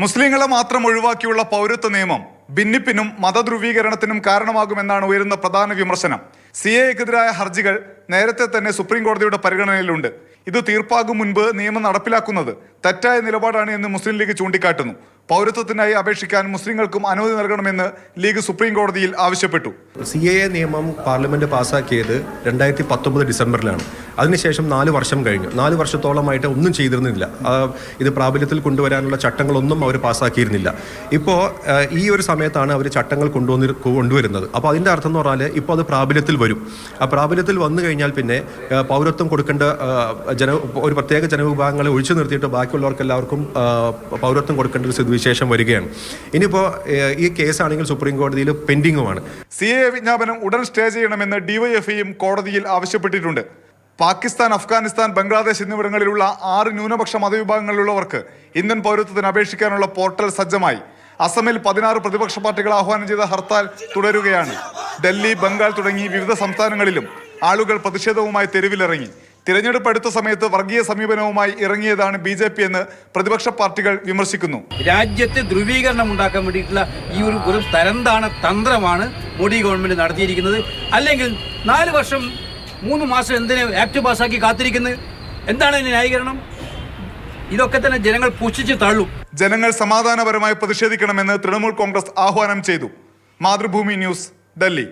മുസ്ലിങ്ങളെ മാത്രം ഒഴിവാക്കിയുള്ള പൗരത്വ നിയമം ഭിന്നിപ്പിനും മതധ്രുവീകരണത്തിനും കാരണമാകുമെന്നാണ് ഉയരുന്ന പ്രധാന വിമർശനം. സി എക്കെതിരായ ഹർജികൾ നേരത്തെ തന്നെ സുപ്രീം കോടതിയുടെ പരിഗണനയിലുണ്ട്. ഇത് തീർപ്പാകും മുൻപ് നിയമം നടപ്പിലാക്കുന്നത് തെറ്റായ നിലപാടാണ് എന്ന് മുസ്ലിം ലീഗ് ചൂണ്ടിക്കാട്ടുന്നു. പൗരത്വത്തിനായി അപേക്ഷിക്കാൻ മുസ്ലിങ്ങൾക്കും അനുമതി നൽകണമെന്ന് ലീഗ് സുപ്രീം കോടതിയിൽ ആവശ്യപ്പെട്ടു. സി എ എ നിയമം പാർലമെന്റ് പാസാക്കിയത് രണ്ടായിരത്തി പത്തൊമ്പത് ഡിസംബറിലാണ്. അതിനുശേഷം നാല് വർഷം കഴിഞ്ഞു. നാല് വർഷത്തോളമായിട്ട് ഒന്നും ചെയ്തിരുന്നില്ല. ഇത് പ്രാബല്യത്തിൽ കൊണ്ടുവരാനുള്ള ചട്ടങ്ങളൊന്നും അവർ പാസ്സാക്കിയിരുന്നില്ല. ഇപ്പോൾ ഈ ഒരു സമയത്താണ് അവർ ചട്ടങ്ങൾ കൊണ്ടുവന്നി കൊണ്ടുവരുന്നത്. അപ്പോൾ അതിന്റെ അർത്ഥം എന്ന് പറഞ്ഞാൽ ഇപ്പോൾ അത് പ്രാബല്യത്തിൽ വരും. ആ പ്രാബല്യത്തിൽ വന്നു കഴിഞ്ഞാൽ പിന്നെ പൗരത്വം കൊടുക്കേണ്ട ജന ഒരു പ്രത്യേക ജനവിഭാഗങ്ങളെ ഒഴിച്ചു നിർത്തിയിട്ട് ബാക്കിയുള്ളവർക്ക് എല്ലാവർക്കും പൗരത്വം കൊടുക്കേണ്ട ഒരു സ്ഥിതിവിശേഷം വരികയാണ്. ഇനിയിപ്പോൾ ഈ കേസാണെങ്കിൽ സുപ്രീം കോടതിയിൽ പെൻഡിങ്ങുമാണ്. സി എ വിജ്ഞാപനം ഉടൻ സ്റ്റേ ചെയ്യണമെന്ന് ഡിവൈഎഫ്ഐയും കോടതിയിൽ ആവശ്യപ്പെട്ടിട്ടുണ്ട്. പാകിസ്ഥാൻ അഫ്ഗാനിസ്ഥാൻ ബംഗ്ലാദേശ് എന്നിവിടങ്ങളിലുള്ള ആറ് ന്യൂനപക്ഷ മതവിഭാഗങ്ങളിലുള്ളവർക്ക് ഇന്ത്യൻ പൗരത്വത്തിന് അപേക്ഷിക്കാനുള്ള പോർട്ടൽ സജ്ജമായി. അസമിൽ പതിനാറ് പ്രതിപക്ഷ പാർട്ടികൾ ആഹ്വാനം ചെയ്ത ഹർത്താൽ തുടരുകയാണ്. ഡൽഹി ബംഗാൾ തുടങ്ങി വിവിധ സംസ്ഥാനങ്ങളിലും ആളുകൾ പ്രതിഷേധവുമായി തെരുവിലിറങ്ങി. തിരഞ്ഞെടുപ്പ് അടുത്ത സമയത്ത് വർഗീയ സമീപനവുമായി ഇറങ്ങിയതാണ് ബി ജെ പി എന്ന് പ്രതിപക്ഷ പാർട്ടികൾ വിമർശിക്കുന്നു. രാജ്യത്തെ ധ്രുവീകരണം ഉണ്ടാക്കാൻ വേണ്ടിയിട്ടുള്ള ഈ ഒരു ഒരു തരംതാണ തന്ത്രമാണ് മോഡി ഗവൺമെന്റ് നടത്തിയിരിക്കുന്നത്. അല്ലെങ്കിൽ നാല് വർഷം മൂന്ന് മാസം എന്തിനെ ആക്ട് പാസ്സാക്കി കാത്തിരിക്കുന്നത്? എന്താണ് ഇതിന് ന്യായീകരണം? ഇതൊക്കെ തന്നെ ജനങ്ങൾ പുച്ഛിച്ച് തള്ളും. ജനങ്ങൾ സമാധാനപരമായി പ്രതിഷേധിക്കണമെന്ന് തൃണമൂൽ കോൺഗ്രസ് ആഹ്വാനം ചെയ്തു. മാതൃഭൂമി ന്യൂസ് ഡൽഹി.